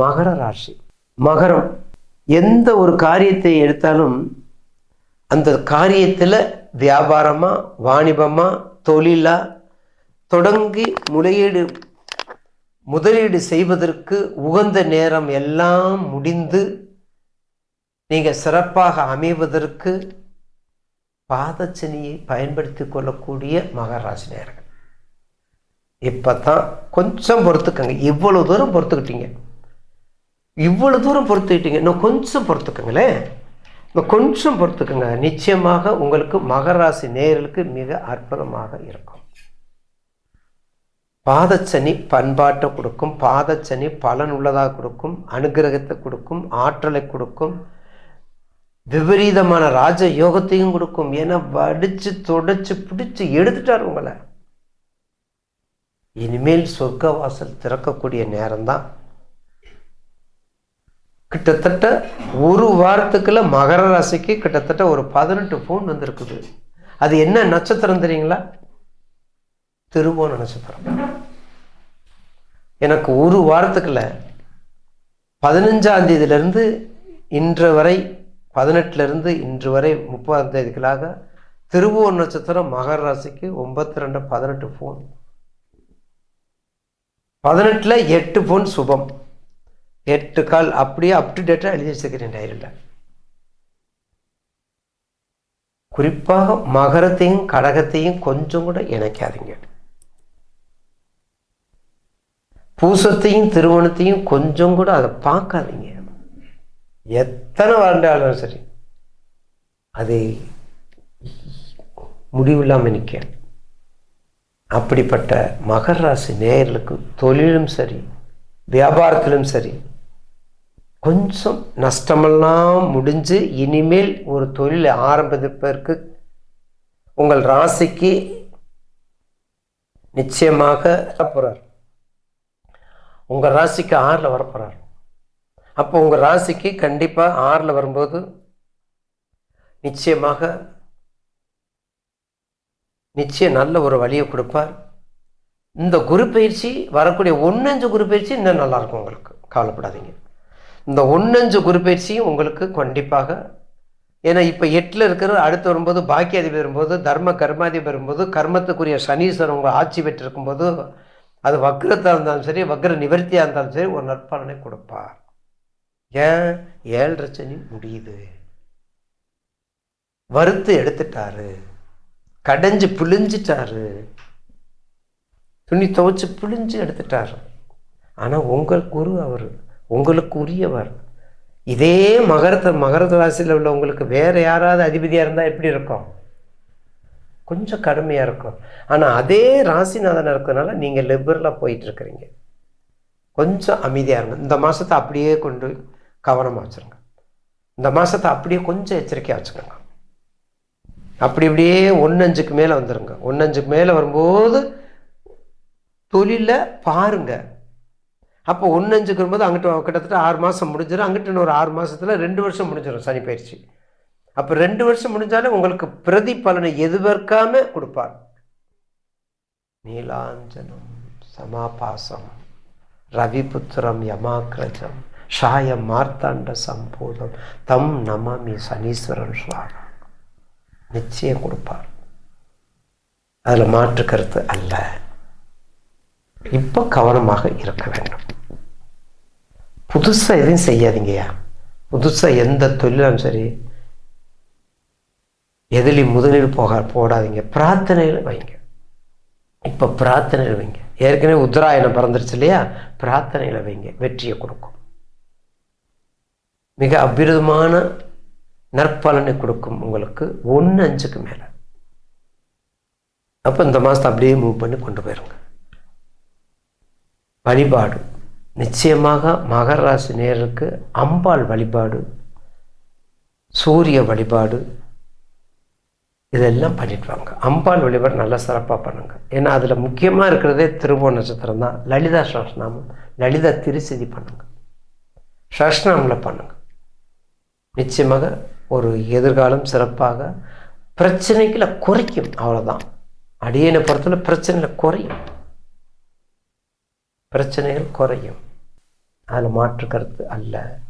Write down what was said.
மகர ராசி. மகரம். எந்த ஒரு காரியத்தை எடுத்தாலும் அந்த காரியத்தில் வியாபாரமாக வாணிபமாக தொழிலாக தொடங்கி முறையீடு முதலீடு செய்வதற்கு உகந்த நேரம் எல்லாம் முடிந்து நீங்கள் சிறப்பாக அமைவதற்கு பாதச்சனியை பயன்படுத்தி கொள்ளக்கூடிய மகராசி நேர்கள் இப்போ தான் கொஞ்சம் பொறுத்துக்கங்க. இவ்வளோ தூரம் பொறுத்துக்கிட்டீங்க. இவ்வளோ தூரம் பொறுத்துக்கிட்டீங்க. இன்னும் கொஞ்சம் பொறுத்துக்கங்களேன். இன்னும் கொஞ்சம் பொறுத்துக்கங்க. நிச்சயமாக உங்களுக்கு மகராசி நேர்களுக்கு மிக அற்புதமாக இருக்கும். பாதச்சனி பண்பாட்டை கொடுக்கும். பாதச்சனி பலன் உள்ளதாக கொடுக்கும். அனுகிரகத்தை கொடுக்கும். ஆற்றலை கொடுக்கும். விபரீதமான ராஜ யோகத்தையும் கொடுக்கும். ஏன்னா வடித்து தொடச்சி பிடிச்சி எடுத்துட்டார் உங்களை. இனிமேல் சொர்க்க வாசல் திறக்கக்கூடிய நேரம்தான். கிட்டத்தட்ட ஒரு வாரத்துக்குள்ள மகர ராசிக்கு கிட்டத்தட்ட ஒரு பதினெட்டு ஃபோன் வந்திருக்குது. அது என்ன நட்சத்திரம் தெரியுங்களா? திருவோண நட்சத்திரம். எனக்கு ஒரு வாரத்துக்குள்ள பதினஞ்சாம் தேதியிலிருந்து இன்று வரை பதினெட்டுலேருந்து இன்று வரை முப்பதாம் தேதிக்குள்ளாக திருவோண நட்சத்திரம் மகர ராசிக்கு ஒன்பத்தி ரெண்டு பதினெட்டு ஃபோன் பதினெட்டில் எட்டு ஃபோன் சுபம். எட்டு கால் அப்படியே அப் டு டேட்டாக எழுதி வச்சுக்கிறேன் டைரியில் குறிப்பாக மகரத்தையும் கடகத்தையும் கொஞ்சம் கூட இணைக்காதீங்க. பூசத்தையும் திருமணத்தையும் கொஞ்சம் கூட அதை பார்க்காதீங்க. எத்தனை வறண்டாலும் சரி அது முடிவில்லாமல் நிற்க அப்படிப்பட்ட மகர ராசி நேயர்களுக்கு தொழிலும் சரி வியாபாரத்திலும் சரி கொஞ்சம் நஷ்டமெல்லாம் முடிஞ்சு இனிமேல் ஒரு தொழிலை ஆரம்பிப்பதற்கு உங்கள் ராசிக்கு நிச்சயமாக வரப்போகிறார் உங்கள் ராசிக்கு ஆறில் வரப்போகிறார் அப்போ உங்கள் ராசிக்கு கண்டிப்பாக ஆறில் வரும்போது நிச்சயமாக நிச்சயம் நல்ல ஒரு வழியை கொடுப்பார். இந்த குரு பயிற்சி வரக்கூடிய ஒன்னஞ்சு குரு பயிற்சி இன்னும் நல்லாயிருக்கும் உங்களுக்கு. கவலைப்படாதீங்க. இந்த ஒன்னஞ்சு குருபயிற்சியும் உங்களுக்கு கண்டிப்பாக ஏன்னா இப்போ எட்டில் இருக்கிற அடுத்து வரும்போது பாக்கியாதிபதி வரும்போது தர்ம கர்மாதிபதி வரும்போது கர்மத்துக்குரிய சனீஸ்வரன் உங்கள் ஆட்சி பெற்றிருக்கும்போது அது வக்ரத்தாக இருந்தாலும் சரி வக்ர நிவர்த்தியாக இருந்தாலும் சரி ஒரு நற்பலனை கொடுப்பார். ஏன்? ஏழரை சனி முடியுது. வறுத்து எடுத்துட்டாரு. கடைஞ்சு பிழிஞ்சிட்டாரு. துணி துவைச்சு பிழிஞ்சு எடுத்துட்டாரு. ஆனால் உங்கள் குரு அவர் உங்களுக்கு உரியவர் இதே மகரத்த மகரத ராசியில் உள்ளவங்களுக்கு வேறு யாராவது அதிபதியாக இருந்தால் எப்படி இருக்கும்? கொஞ்சம் கடுமையாக இருக்கும். ஆனால் அதே ராசிநாதன் இருக்கிறதுனால நீங்கள் லிபரலாக போயிட்டுருக்குறீங்க. கொஞ்சம் அமைதியாக இருங்க. இந்த மாதத்தை அப்படியே கொண்டு கவனமாக வச்சுருங்க. இந்த மாதத்தை அப்படியே கொஞ்சம் எச்சரிக்கையாக வச்சுக்கோங்க. அப்படி இப்படியே ஒன்னஞ்சுக்கு மேலே வந்துடுங்க ஒன்னஞ்சுக்கு மேலே வரும்போது தொழிலை பாருங்கள் அப்போ ஒன்னஞ்சுக்கு போது அங்கிட்ட கிட்டத்தட்ட ஆறு மாதம் முடிஞ்சிடும் அங்கிட்ட இன்னொரு ஆறு மாதத்தில் ரெண்டு வருஷம் முடிஞ்சிடும் சனி பயிற்சி. அப்போ ரெண்டு வருஷம் முடிஞ்சாலும் உங்களுக்கு பிரதி பலனை எதிர்பார்க்காம கொடுப்பார். நீலாஞ்சனம் சமாபாசம் ரவிபுத்திரம் யமாக்ரஜம் ஷாய மார்த்தாண்ட சம்போதம் தம் நமாமி சனீஸ்வரன் சுவாகம் நிச்சயம் கொடுப்பார். அதில் மாற்று கருத்து அல்ல. இப்போ கவனமாக இருக்க வேண்டும். புதுசாக எதையும் செய்யாதீங்கய்யா புதுசாக எந்த தொழிலும் சரி எதுலையும் முதலீடு போக போடாதீங்க. பிரார்த்தனையில் வைங்க. இப்போ பிரார்த்தனையில் வைங்க. ஏற்கனவே உத்தராயணம் பிறந்துருச்சு இல்லையா? பிரார்த்தனையில் வைங்க. வெற்றியை கொடுக்கும். மிக அபிரதமான நற்பலனை கொடுக்கும் உங்களுக்கு. ஒன்று அஞ்சுக்கு மேலே. அப்போ இந்த மாதத்தை அப்படியே மூவ் பண்ணி கொண்டு போயிருங்க. வழிபாடு. நிச்சயமாக மகர ராசி நேருக்கு அம்பாள் வழிபாடு சூரிய வழிபாடு இதெல்லாம் பண்ணிட்டு வாங்க. அம்பாள் வழிபாடு நல்லா சிறப்பாக பண்ணுங்க. ஏன்னா அதில் முக்கியமாக இருக்கிறதே திருவோண நட்சத்திரம் தான். லலிதா சஹஸ்ரநாமம் லலிதா திருசிதி பண்ணுங்க. சஹஸ்ரநாமில் பண்ணுங்க. நிச்சயமாக ஒரு எதிர்காலம் சிறப்பாக பிரச்சனைகளை குறைக்கும். அவ்வளோதான் அடியனை பொறுத்தவரை பிரச்சனைகளை குறையும். பிரச்சனைகள் குறையும். அதில் மாற்று கருத்து அல்ல.